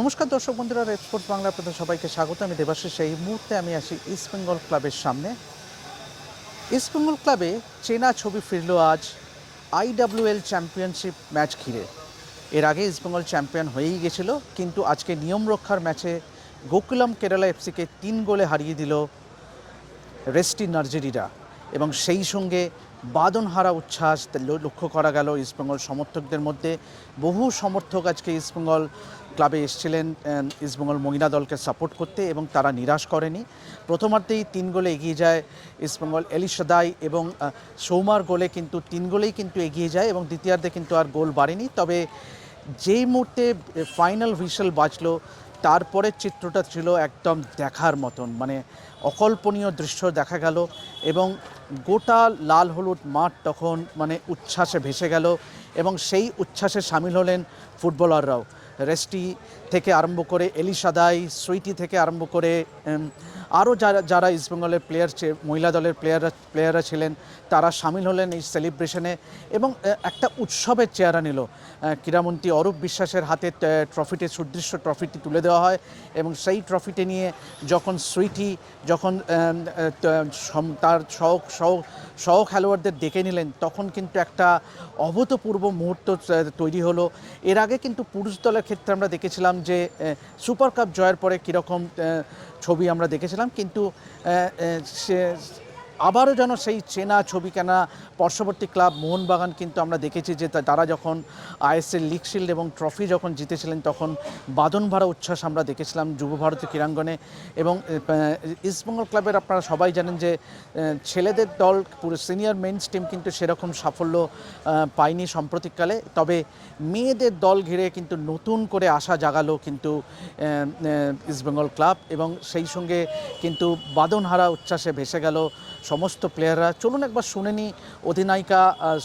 নমস্কার দর্শক বন্ধুরা রেড স্পোর্টস বাংলা আপনাদের সবাইকে স্বাগত। আমি দেবাশিস। এই মুহূর্তে আমি আসি ইস্ট বেঙ্গল ক্লাবের সামনে। ইস্ট বেঙ্গল ক্লাবে চেনা ছবি ফিরল আজ আইডাব্লিউএল চ্যাম্পিয়নশিপ ম্যাচ ঘিরে। এর আগে ইস্ট বেঙ্গল চ্যাম্পিয়ন হয়েই গেছিল, কিন্তু আজকে নিয়ম রক্ষার ম্যাচে গোকুলাম কেরালা এফসিকে তিন গোলে হারিয়ে দিল রেস্টি নার্জেরিরা এবং সেই সঙ্গে বাদনহারা উচ্ছ্বাস লক্ষ্য করা গেল ইস্টবেঙ্গল সমর্থকদের মধ্যে। বহু সমর্থক আজকে ইস্টবেঙ্গল ক্লাবে এসেছিলেন ইস্টবেঙ্গল মহিলা দলকে সাপোর্ট করতে এবং তারা নিরাশ করেনি। প্রথমার্ধেই তিন গোলে এগিয়ে যায় ইস্টবেঙ্গল এলিশাদাই এবং সৌমার গোলে কিন্তু তিন গোলেই কিন্তু এগিয়ে যায় এবং দ্বিতীয়ার্ধে কিন্তু আর গোল বাড়েনি। তবে যেই মুহূর্তে ফাইনাল হুইসেল বাজলো, তারপরের চিত্রটা ছিল একদম দেখার মতন মানে অকল্পনীয় দৃশ্য দেখা গেল এবং গোটা লাল হলুদ মাঠ তখন মানে উচ্ছ্বাসে ভেসে গেল এবং সেই উচ্ছ্বাসে সামিল হলেন ফুটবলাররাও। রেস্টি থেকে আরম্ভ করে এলিসাদাই সুইটি থেকে আরম্ভ করে আরও যারা যারা ইস্টবেঙ্গলের প্লেয়ার মহিলা দলের প্লেয়াররা প্লেয়াররা ছিলেন, তারা সামিল হলেন এই সেলিব্রেশনে এবং একটা উৎসবের চেহারা নিল। ক্রীড়ামন্ত্রী অরূপ বিশ্বাসের হাতে ট্রফিটি সুদৃশ্য ট্রফিটি তুলে দেওয়া হয় এবং সেই ট্রফিটি নিয়ে যখন সুইটি যখন তার সহ সহ সহ খেলোয়াড়দের ডেকে নিলেন, তখন কিন্তু একটা অভূতপূর্ব মুহূর্ত তৈরি হলো। এর আগে কিন্তু পুরুষ দলের ক্ষেত্রে আমরা দেখেছিলাম যে সুপার কাপ জয়ের পরে কীরকম ছবি আমরা দেখেছিলাম। কিন্তু সে আবারও যেন সেই চেনা ছবি কেনা পার্শ্ববর্তী ক্লাব মোহনবাগান কিন্তু আমরা দেখেছি যে তারা যখন আইএসএল লিগ শিল্ড এবং ট্রফি যখন জিতেছিলেন, তখন বাদন ভরা উচ্ছ্বাস আমরা দেখেছিলাম যুব ভারতী ক্রীড়াঙ্গনে এবং ইস্টবেঙ্গল ক্লাবের আপনারা সবাই জানেন যে ছেলেদের দল, পুরো সিনিয়র মেন্স টিম কিন্তু সেরকম সাফল্য পায়নি সাম্প্রতিককালে। তবে মেয়েদের দল ঘিরে কিন্তু নতুন করে আশা জাগালো কিন্তু ইস্টবেঙ্গল ক্লাব এবং সেই সঙ্গে কিন্তু বাদনহারা উচ্ছ্বাসে ভেসে গেল সমস্ত প্লেয়াররা চলুন একবার শুনে নিই অধিনায়িকা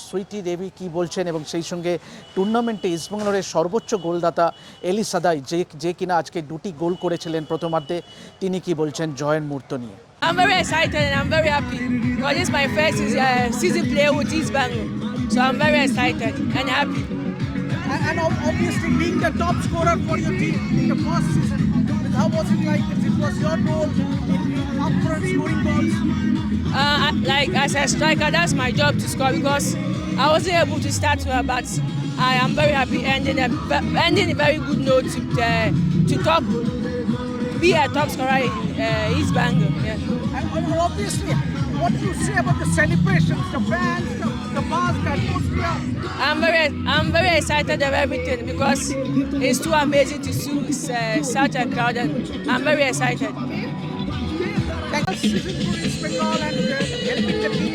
সুইটি দেবী কি বলছেন এবং সেই সঙ্গে টুর্নামেন্টে ইস্টবেঙ্গলের সর্বোচ্চ গোলদাতা এলি সাদাই যে যে কিনা আজকে দুটি গোল করেছিলেন প্রথমার্ধে তিনি কি বলছেন জয়ের মুহূর্ত নিয়ে I'm very excited and I'm very happy because this is my first uh, season play with East Bangle. So I'm very excited and happy. And, and obviously being the top scorer for your team in the first season, how was it like? It was your role in, in upfront scoring goals. Uh, like as a striker, that's my job to score because I wasn't able to start well, but I am very happy ending a, ending a very good note to, uh, to top, be a top scorer in uh, East Bangle. Yeah. And, and obviously, what do you say about the celebrations, the fans, the, the bars, the atmosphere? I'm very, I'm very excited of everything because it's too amazing to see uh, such a crowd, and I'm very excited. Like season for East Bengal and helping the team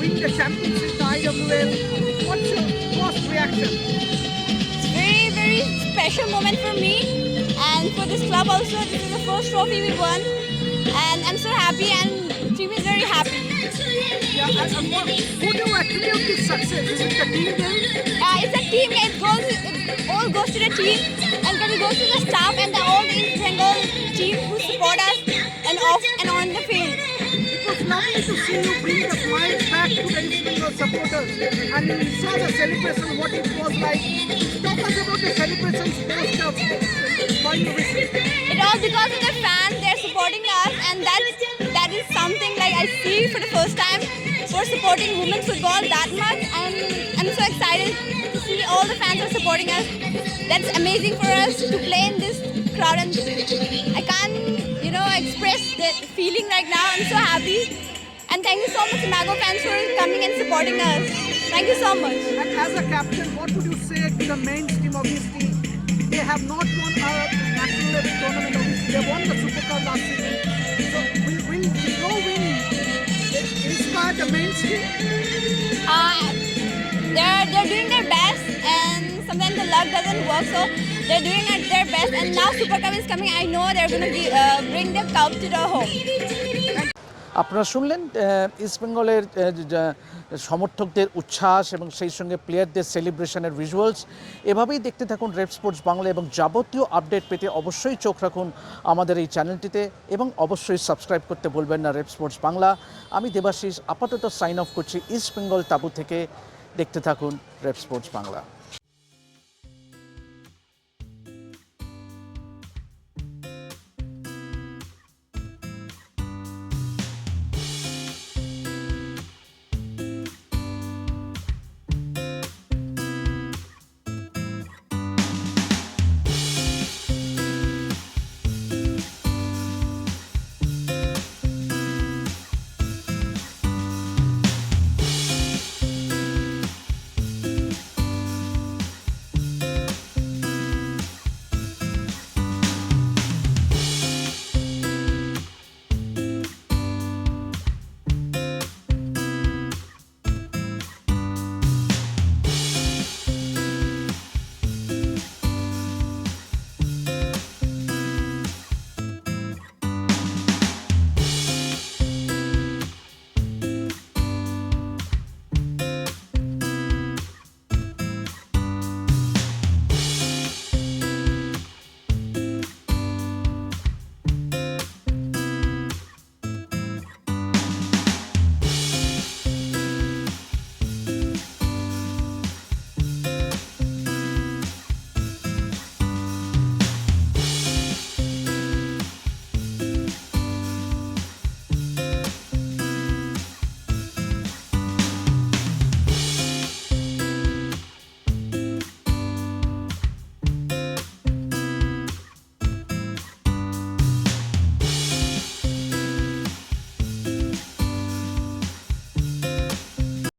win the championship, the IWL. What's your first reaction? It's very, very special moment for me and for this club also. This is the first trophy we won, and I'm so happy, and the team is very happy. Yeah, and, and what, who do you attribute this success? Is it the team game? Uh, it's a team. It goes. It all goes to the team, and then it goes to the staff and the, all the East Bengal Was lovely to see you bring the smile back to the East supporters. And we saw the celebration, what it was like. Talk us about the celebrations post of final whistle. It all because of the fans. They're supporting us, and that's that is something like I see for the first time for supporting women's football that much. And I'm so excited to see all the fans are supporting us. That's amazing for us to play in this crowd, and I can't, you know, express the feeling right now. I'm so happy. And thank you so much, Mago fans, for coming and supporting us. Thank you so much. And as a captain, what would you say to the main team? Obviously, they have not won a national tournament. Obviously, they won the Super Cup last season. So, will, will your win inspire the main team? uh, they're they're doing their best and sometimes the luck doesn't work so they're doing their best and now super cup is coming i know they're going to uh, bring the cup to the home আপনারা শুনলেন ইস্টবেঙ্গলের সমর্থকদের উচ্ছ্বাস এবং সেই সঙ্গে প্লেয়ারদের সেলিব্রেশনের visuals এভাবেই দেখতে থাকুন রেড স্পোর্টস বাংলা এবং যাবতীয় আপডেট পেতে অবশ্যই চোখ রাখুন আমাদের এই চ্যানেলটিতে এবং অবশ্যই সাবস্ক্রাইব করতে বলবেন না রেড স্পোর্টস বাংলা আমি দেবাশিস, আপাতত সাইন অফ করছি ইস্ট বেঙ্গল তাবু থেকে। দেখতে থাকুন রেড স্পোর্টস বাংলা